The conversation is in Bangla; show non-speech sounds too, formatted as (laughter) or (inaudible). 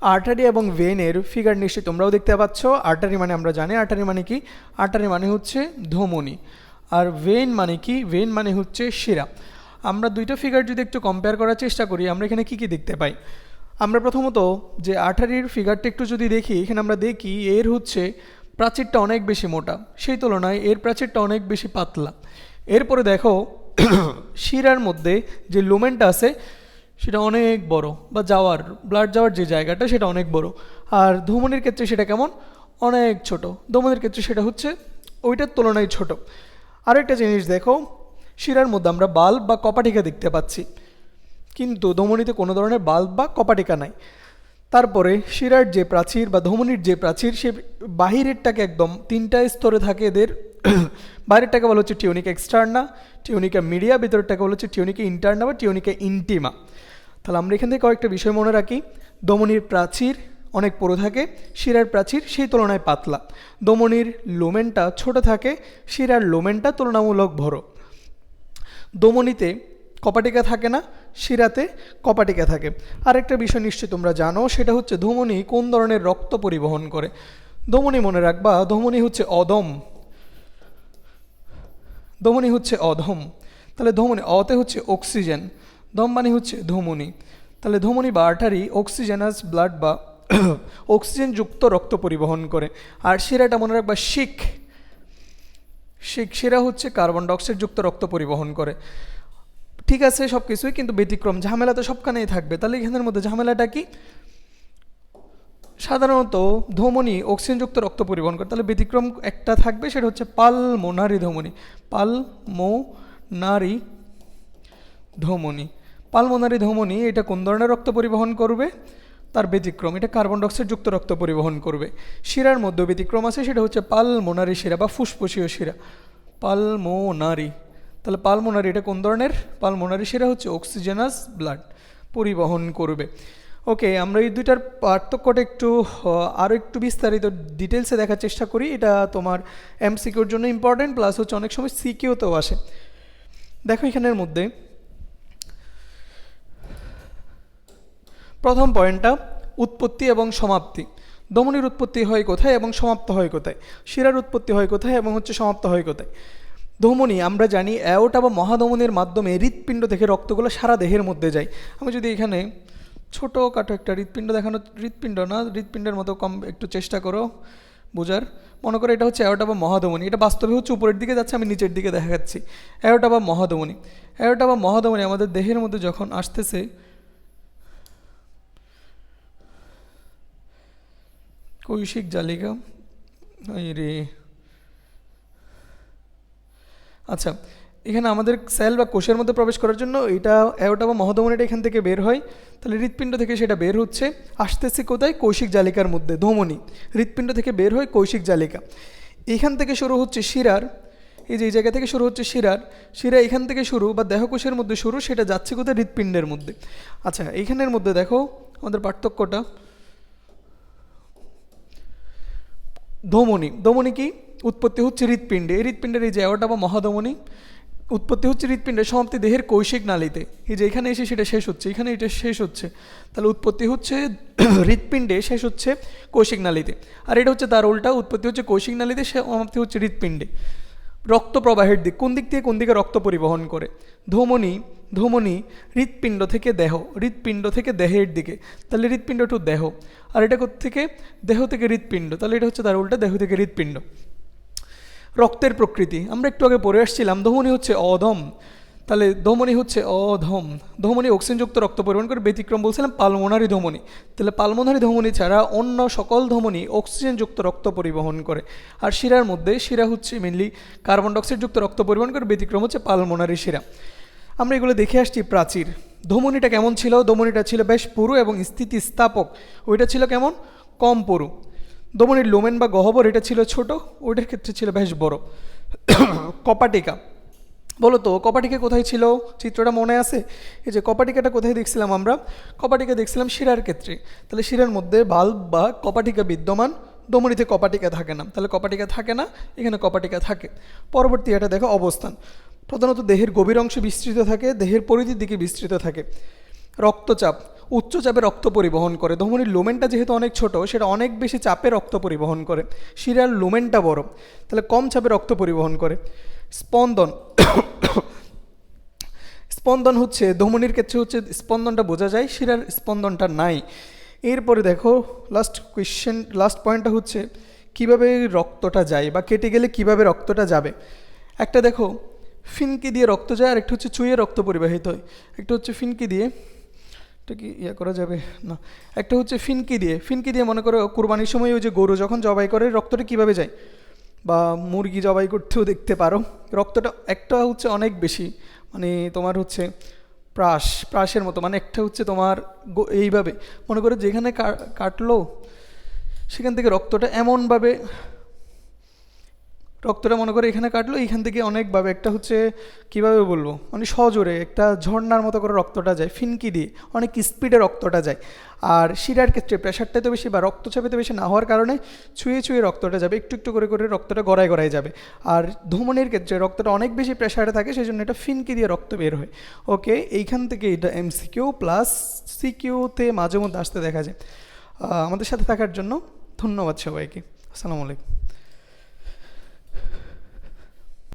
আর্টারি এবং ভেনের ফিগার নিশ্চয়ই তোমরাও দেখতে পাচ্ছ। আর্টারি মানে আমরা জানি আর্টারি মানে কি? আর্টারি মানে হচ্ছে ধমনী। আর ভেন মানে কি? ভেন মানে হচ্ছে শিরা। আমরা দুইটা ফিগার যদি একটু কম্পেয়ার করার চেষ্টা করি, আমরা এখানে কি কি দেখতে পাই? আমরা প্রথমত যে আর্টারির ফিগারটা একটু যদি দেখি, এখানে আমরা দেখি এর হচ্ছে প্রাচীরটা অনেক বেশি মোটা। সেই তুলনায় এর প্রাচীরটা অনেক বেশি পাতলা। এরপরে দেখো, (coughs) শিরার মধ্যে যে লুমেনটা আছে সেটা অনেক বড়, বা যাওয়ার ব্লাড যাওয়ার যে জায়গাটা সেটা অনেক বড়। আর ধমনির ক্ষেত্রে সেটা কেমন? অনেক ছোট। ধমনির ক্ষেত্রে সেটা হচ্ছে ওইটার তুলনায় ছোট। আরেকটা জিনিস দেখো, শিরার মধ্যে আমরা বাল্ব বা কপাটিকা দেখতে পাচ্ছি। কিন্তু ধমনিতে কোনো ধরনের বাল্ব বা কপাটিকা নাই। তারপরে শিরার যে প্রাচীর বা ধমনির যে প্রাচীর, সে বাহিরেরটাকে একদম তিনটা স্তরে থাকে এদের (coughs) বাইরেরটাকে বলা হচ্ছে টিউনিকা এক্সটার্না, টিউনিকা মিডিয়া ভিতরেরটাকে বলা হচ্ছে টিউনিকা ইন্টারনা বা টিউনিকা ইন্টিমা। তাহলে আমরা এখান থেকে কয়েকটা বিষয় মনে রাখি। দমনির প্রাচীর অনেক পুরো থাকে, শিরার প্রাচীর সেই তুলনায় পাতলা। দমনির লোমেনটা ছোট থাকে, শিরার লোমেনটা তুলনামূলক বড়। দমনিতে কপাটিকা থাকে না, শিরাতে কপাটিকা থাকে। আরেকটা বিষয় নিশ্চয়ই তোমরা জানো, সেটা হচ্ছে ধমনী কোন ধরনের রক্ত পরিবহন করে? ধমনী মনে রাখবা, ধমনী হচ্ছে অদম। ধমনী হচ্ছে অধম। তাহলে ধমনী, অতে হচ্ছে অক্সিজেন দম মানে হচ্ছে ধমনী। তাহলে ধমনী বা আর্টারি অক্সিজেনাস ব্লাড বা (coughs) অক্সিজেনযুক্ত রক্ত পরিবহন করে। আর শিরাটা মনে রাখবা শিখ। শিখ, শিরা হচ্ছে কার্বন ডাইঅক্সাইড যুক্ত রক্ত পরিবহন করে। ঠিক আছে সব কিছুই কিন্তু ব্যতিক্রম, ঝামেলা তো সবখানেই থাকবে। তাহলে এখানের মধ্যে ঝামেলাটা কি? সাধারণত ধমনী অক্সিজেনযুক্ত রক্ত পরিবহন করে। তাহলে ব্যতিক্রম একটা থাকবে, সেটা হচ্ছে পালমোনারি ধমনী। পালমোনারি ধমনী। পালমোনারি ধমনী, এটা কোন ধরনের রক্ত পরিবহন করবে? তার ব্যতিক্রম, এটা কার্বন ডাইঅক্সাইড যুক্ত রক্ত পরিবহন করবে। শিরার মধ্যে ব্যতিক্রম আছে, সেটা হচ্ছে পালমোনারি শিরা বা ফুসফুসীয় শিরা। পালমোনারি। তাহলে পালমোনারি এটা কোন ধরনের? পালমোনারি শিরা হচ্ছে অক্সিজেনাস ব্লাড পরিবহন করবে। ওকে, আমরা এই দুইটার পার্থক্যটা একটু আরও একটু বিস্তারিত ডিটেলসে দেখার চেষ্টা করি। এটা তোমার এমসিকিউর জন্য ইম্পর্টেন্ট প্লাস হচ্ছে অনেক সময় সিকিউতেও আসে। দেখো এখানের মধ্যে। প্রথম পয়েন্টটা, উৎপত্তি এবং সমাপ্তি। দমনির উৎপত্তি হয় কোথায় এবং সমাপ্ত হয় কোথায়? শিরার উৎপত্তি হয় কোথায় এবং হচ্ছে সমাপ্ত হয় কোথায়? ধমনী আমরা জানি অ্যাওটা বা মহাধমনির মাধ্যমে হৃৎপিণ্ড থেকে রক্তগুলো সারা দেহের মধ্যে যায়। আমি যদি এখানে ছোটো কাটো একটা হৃৎপিণ্ড দেখানো হৃৎপিণ্ড না, হৃৎপিণ্ডের মতো কম একটু চেষ্টা করো বোঝার। মনে করো এটা হচ্ছে অ্যাওটা বা মহাধমনী। এটা বাস্তবে হচ্ছে উপরের দিকে যাচ্ছে, আমি নিচের দিকে দেখাচ্ছি। অ্যাওটা বা মহাধমনী। অ্যাওটা বা মহাধমনী আমাদের দেহের মধ্যে যখন আসতেছে, কৈশিক জালিকা রে। আচ্ছা এখানে আমাদের সেল বা কোষের মধ্যে প্রবেশ করার জন্য এটা অ্যাওটা বা মহধমনিটা এখান থেকে বের হয়। তাহলে হৃৎপিণ্ড থেকে সেটা বের হচ্ছে। আসতেছে কোথায়? কৌশিক জালিকার মধ্যে, ধমনী। হৃৎপিণ্ড থেকে বের হয় কৌশিক জালিকা। এখান থেকে শুরু হচ্ছে শিরার। এই যে এই জায়গা থেকে শুরু হচ্ছে শিরার। শিরা এখান থেকে শুরু বা দেহকোষের মধ্যে শুরু, সেটা যাচ্ছে কোথায়? হৃৎপিণ্ডের মধ্যে। আচ্ছা এইখানের মধ্যে দেখো, আমাদের পার্থক্যটা। ধমনী। ধমনী কি? উৎপত্তি হচ্ছে হৃৎপিণ্ডে। এই হৃৎপিণ্ডের এই যে অ্যাওটা বা মহাধমনী উৎপত্তি হচ্ছে হৃৎপিণ্ডের সমাপ্তি দেহের কৌশিক নালীতে। এই যে এখানে এসে সেটা শেষ হচ্ছে, এখানে এটা শেষ হচ্ছে। তাহলে উৎপত্তি হচ্ছে, (clears throat) হৃৎপিণ্ডে শেষ হচ্ছে কৌশিক নালীতে। আর এটা হচ্ছে তার উল্টা, উৎপত্তি হচ্ছে কৌশিক নালীতে সমাপ্তি হচ্ছে হৃৎপিণ্ডে। রক্ত প্রবাহের দিক, কোন দিক থেকে কোন দিকে রক্ত পরিবহন করে? ধমনী ধমনী হৃৎপিণ্ড থেকে দেহ, হৃৎপিণ্ড থেকে দেহের দিকে। তাহলে হৃৎপিণ্ড টু দেহ। আর এটা থেকে দেহ থেকে হৃৎপিণ্ড। তাহলে এটা হচ্ছে তার উল্টা, দেহ থেকে হৃৎপিণ্ড। রক্তের প্রকৃতি। আমরা একটু আগে পড়ে আসছিলাম, ধমনী হচ্ছে অধম। তাহলে ধমনী হচ্ছে অধম। ধমনী অক্সিজেনযুক্ত রক্ত পরিবহন করে ব্যতিক্রম বলছিলাম, পালমোনারি ধমনী। তাহলে পালমোনারি ধমনী ছাড়া অন্য সকল ধমনী অক্সিজেনযুক্ত রক্ত পরিবহন করে। আর শিরার মধ্যে, শিরা হচ্ছে মেনলি কার্বন ডাইঅক্সাইডযুক্ত রক্ত পরিবহন করে ব্যতিক্রম হচ্ছে পালমোনারি শিরা। আমরা এগুলো দেখে আসছি প্রাচীর। ধমনীটা কেমন ছিল? ধমনীটা ছিল বেশ পুরু এবং স্থিতিস্থাপক। ওইটা ছিল কেমন? কম পুরু। দমনির লোমেন বা গহ্বর, এটা ছিল ছোট, ওইটার ক্ষেত্রে ছিল বেশ বড়। কপাটিকা। বলো তো, কপাটিকা কোথায় ছিল? চিত্রটা মনে আছে? এই যে কপাটিকাটা কোথায় দেখছিলাম আমরা? কপাটিকা দেখছিলাম শিরার ক্ষেত্রে। তাহলে শিরার মধ্যে বাল্ব বা কপাটিকা বিদ্যমান, দমনিতে কপাটিকা থাকে না। তাহলে কপাটিকা থাকে না, এখানে কপাটিকা থাকে। পরবর্তী এটা দেখো অবস্থান। প্রধানত দেহের গভীর অংশ বিস্তৃত থাকে, দেহের পরিধির দিকে বিস্তৃত থাকে। রক্তচাপ। উচ্চ চাপে রক্ত পরিবহন করে। ধমনির লোমেনটা যেহেতু অনেক ছোট, সেটা অনেক বেশি চাপে রক্ত পরিবহন করে। শিরার লোমেনটা বড়, তাহলে কম চাপে রক্ত পরিবহন করে। স্পন্দন। স্পন্দন হচ্ছে, ধমনির ক্ষেত্রে হচ্ছে স্পন্দনটা বোঝা যায়, শিরার স্পন্দনটা নাই। এরপরে দেখো লাস্ট কোয়েশ্চেন লাস্ট পয়েন্টটা হচ্ছে, কীভাবে রক্তটা যায় বা কেটে গেলে কীভাবে রক্তটা যাবে? একটা দেখো, ফিনকি দিয়ে রক্ত যায় আর একটা হচ্ছে চুইয়ে রক্ত পরিবাহিত হয়। একটা হচ্ছে ফিনকি দিয়ে এটা কি ইয়ে করা যাবে? না, একটা হচ্ছে ফিনকি দিয়ে। ফিনকি দিয়ে মনে করো কুরবানির সময় ওই যে গরু যখন জবাই করে, রক্তটা কীভাবে যায়? বা মুরগি জবাই করতেও দেখতে পারো, রক্তটা একটা হচ্ছে অনেক বেশি। মানে তোমার হচ্ছে প্রাস, প্রাসের মতো। মানে একটা হচ্ছে তোমার এইভাবে। মনে করো যেখানে কাটলো, সেখান থেকে রক্তটা এমনভাবে রক্তটা মনে করে এখানে কাটলো এইখান থেকে অনেকভাবে, একটা হচ্ছে, কীভাবে বলব মানে সজোরে, একটা ঝর্ণার মতো করে রক্তটা যায়, ফিনকি দিয়ে, অনেক স্পিডে রক্তটা যায়। আর শিরার ক্ষেত্রে প্রেশারটা তো বেশি বা রক্তচাপে তো বেশি না হওয়ার কারণে ছুঁয়ে ছুঁয়ে রক্তটা যাবে, একটু একটু করে করে রক্তটা গড়ায় গড়ায় যাবে। আর ধমনির ক্ষেত্রে রক্তটা অনেক বেশি প্রেশারে থাকে সেই জন্য এটা ফিনকি দিয়ে রক্ত বের হয়। ওকে, এইখান থেকে এটা এমসিকিউ প্লাস সিকিউতে মাঝে মধ্যে আসতে দেখা যায়। আমাদের সাথে থাকার জন্য ধন্যবাদ সবাইকে। আসসালামু আলাইকুম।